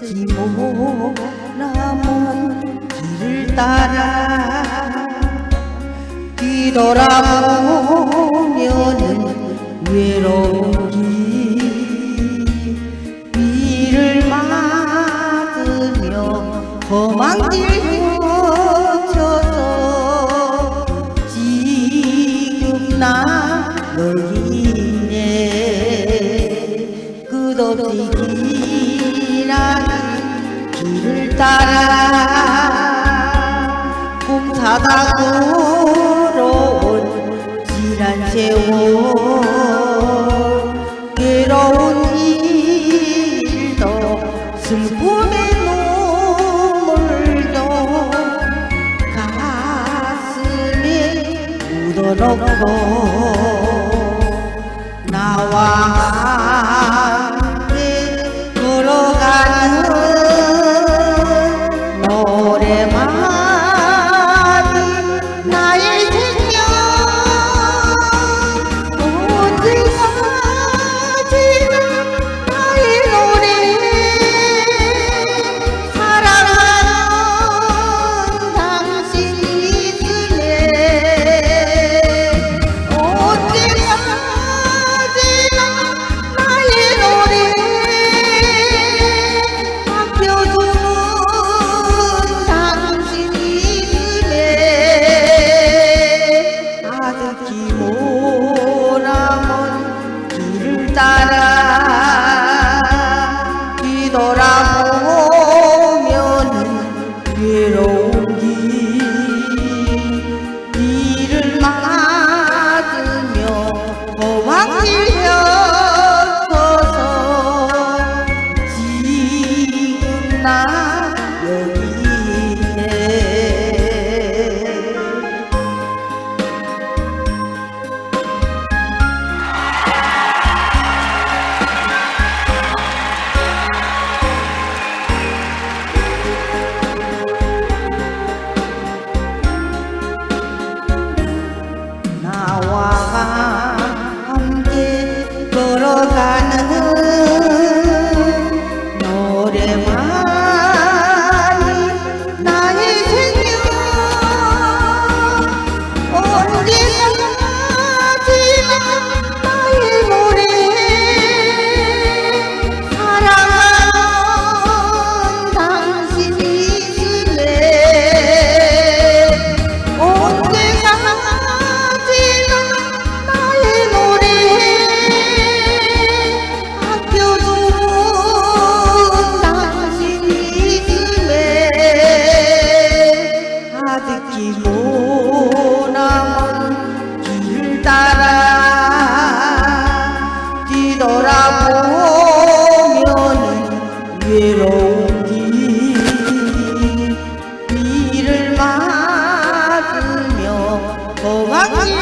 기모 뭐. 남은 길을 따라 뒤돌아보면은 외로운 길 위를 막으며 험한 길 거쳐서 지금 나 너희 있네 끝없이 따라 꿈사다구로 온 지난 세월 괴로운 일도 슬픔의 눈물도 가슴에 묻어놓고 Sitara. 외로운 길 이를 맞으며 도망